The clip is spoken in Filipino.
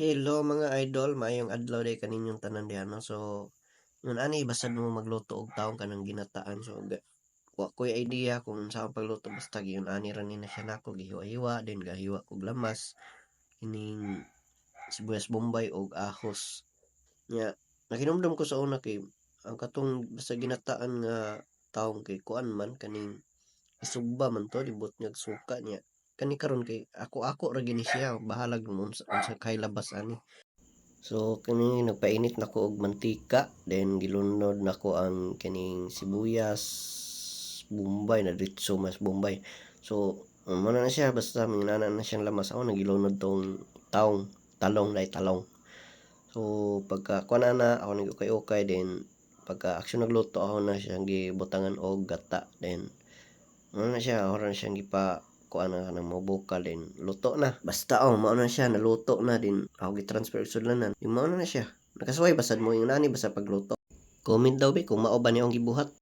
Hello mga idol, maayong adlaw day kaninyong tanan diha no. So, yun ani basad mo magluto og taong kanang ginataan. So, wa ko'y idea kung sa pagluto basta yun ani ra ni na siya nako gihiwa-hiwa then gahiwa og lamas kining sibuyas bombay og ahos. Nya, nakinumdum ko sa una kay ang katong basta ginataan nga taong kay kuan man kaning isugba man to libot nga suka niya kani karon kay ako ako ra gini siya bahala gyud sa unsa kay labas ani. So kani nagpainit nako og mantika then gilunod nako ang kining sibuyas bombay na ditso mas bombay. So um, na siya basta minana na siyang lamas. Ako nagilunod tong taong talong dai talong. So pagka kuan na ako nag okay okay then pagka action nagluto ako na siyang gibutangan og gata then ano na siya ako na siyang gipa kuan na kanang mga bukal din. Luto na. Basta oh mao na siya naluto na din. Ako gi-transfer sudlanan yung mao na siya. Nakasuway basad mo yung nani basta pagluto. Comment daw be kung mao ba niyong gibuhat